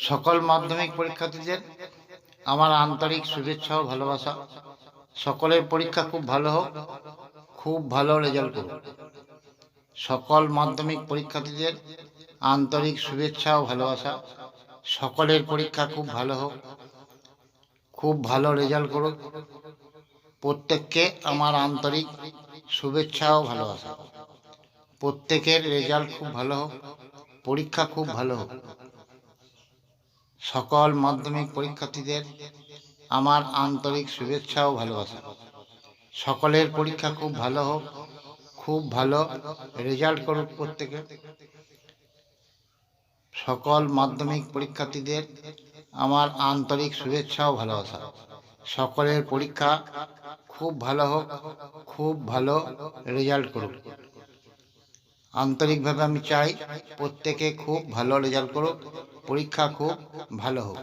সকল মাধ্যমিক পরীক্ষার্থীদের আমার আন্তরিক শুভেচ্ছা ও ভালোবাসা। সকলের পরীক্ষা খুব ভালো হোক, খুব ভালো রেজাল্ট করুক সকল মাধ্যমিক পরীক্ষার্থীদের আন্তরিক শুভেচ্ছা ও ভালোবাসা। সকলের পরীক্ষা খুব ভালো হোক, খুব ভালো রেজাল্ট করুক। প্রত্যেককে আমার আন্তরিক শুভেচ্ছা ও ভালোবাসা। প্রত্যেকের রেজাল্ট খুব ভালো হোক, পরীক্ষা খুব ভালো হোক। সকল মাধ্যমিক পরীক্ষার্থীদের আমার আন্তরিক শুভেচ্ছা ও ভালোবাসা। সকলের পরীক্ষা খুব ভালো হোক, খুব ভালো রেজাল্ট করুক প্রত্যেকে। সকল মাধ্যমিক পরীক্ষার্থীদের আমার আন্তরিক শুভেচ্ছা ও ভালোবাসা। সকলের পরীক্ষা খুব ভালো হোক, খুব ভালো রেজাল্ট করুক। আন্তরিকভাবে আমি চাই প্রত্যেকে খুব ভালো রেজাল্ট করুক, পরীক্ষা খুব ভালো হোক।